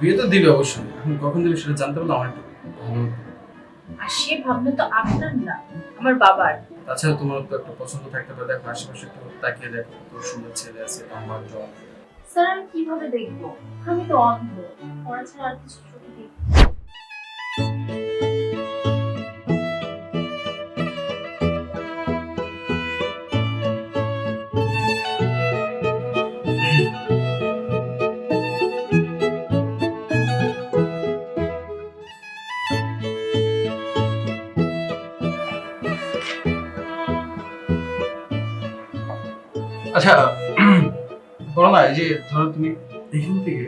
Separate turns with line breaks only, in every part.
বিয়ে তো দিবে অবশ্যই। এখন কখন দিবে সেটা জানতে পারলে আমার একটু ভালো
আর সে ভাবনা তো আপনার না আমার বাবার।
তাছাড়া তোমার তো একটা পছন্দ থাকতে পারে। দেখো আশেপাশে একটু তাকিয়ে দেখো তোর সুন্দর ছেলে আছে জল
স্যার আমি কীভাবে দেখব? আমি তো অন্ধ পড়াশোনা আর কিছু চোখে
আচ্ছা বলো না এই যে ধরো তুমি এখান থেকে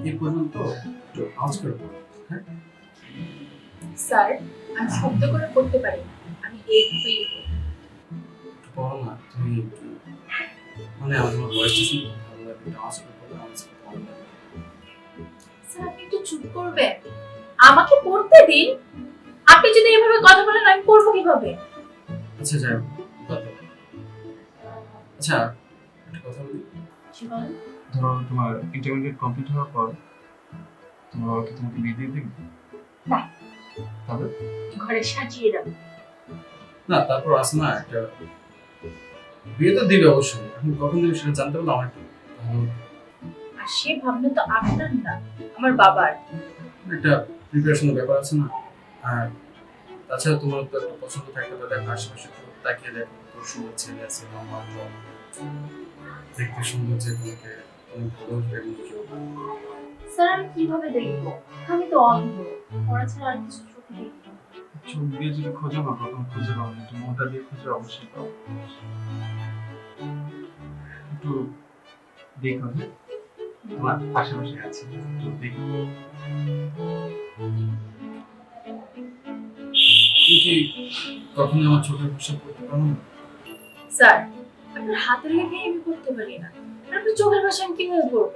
এ পর্যন্ত একটু আওয়াজ করে পড়ো হ্যাঁ?
স্যার আমি শব্দ করে পড়তে পারি না আমি পড়ি।
বলো না তুমি মানে আমার ভয়েসটা শুনে ভালো লাগে আওয়াজ করে পড়ো আওয়াজ করে
স্যার আপনি একটু চুপ আমাকে পড়তে দিন। আপনি যদি এভাবে কথা বলেন আমি পড়ব কীভাবে?
আচ্ছা যাই হোক। আচ্ছা একটা কথা বলি। ধরো তোমার ইন্টারমিডিয়েট কমপ্লিট হওয়ার পর তোমার বাবা কি তোমাকে বিয়ে দিয়ে দেবে।
না।
তাহলে?
ঘরে সাজিয়ে রাখ
না তারপর আসে না একটা বিয়ে তো দিবে অবশ্যই। এখন কখন দিবে সেটা জানতে পারলে আমার একটু
আর সে ভাবনা তো আপনার না আমার বাবার।
একটা প্রিপারেশনের ব্যাপার আছে না। আর তাছাড়া তোমার তো একটা পছন্দ থাকতে পারে দেখো আশেপাশে তাকিয়ে দেখো। দেখতে সুন্দর যে তোমাকে অনেক এমন কেউ
স্যার আমি কীভাবে দেখব? আমি তো অন্ধ। পড়া ছাড়া আর কিছু চোখে দেখি।
চোখ দিয়ে যদি খোঁজো না, প্রথম খুঁজে পাবো না একটু মনটা দিয়ে খুঁজে, অবশ্যই পাবো। একটু দেখো হ্যাঁ? তোমার আশেপাশে আছে। একটু দেখো। তুমি কি? কখনো আমার চোখের ভাষা পড়তে পারো না?
স্যার আপনার হাতের আমি করতে পারি না? আর আপনার চোখের ভাষা আমি কীভাবে পড়ব?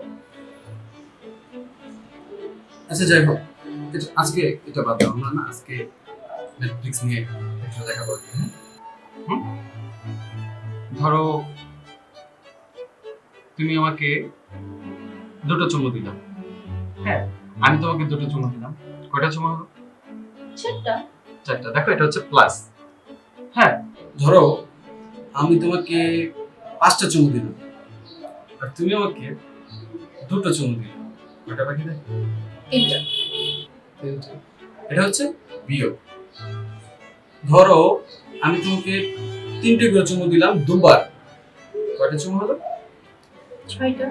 আচ্ছা যাই হোক। আজকে এটা বাদ দাও আমরা না আজকে নেটফ্লিক্স নিয়ে একটা দেখা করব হ্যাঁ? ধরো তুমি আমাকে দুটো চুমু দিলাম হ্যাঁ আমি তোমাকে দুটো চুমু দিলাম। কয়টা চুমু হলো?
সেটা
চারটা। দেখো এটা হচ্ছে প্লাস হ্যাঁ ধরো আমি তোমাকে পাঁচটা চুমু দিলাম। আর তুমি আমাকে দুটো চুমু দিলে। বাকি থাকে?
তিনটা।
তিনটে। এটা হচ্ছে বিয়োগ। ধরো আমি তোমাকে তিনটে করে চুমু দিলাম দুবার। কয়টা চুমু হলো?
ছয়টা।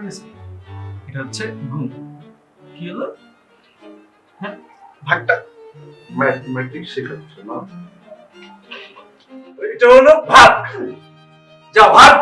হয়ে এটা হচ্ছে গুণ। কি হলো? হ্যাঁ ভাগটা
ম্যাথমেটিক্স শেখাচ্ছ না এটা হলো ভাগ। যা ভাগ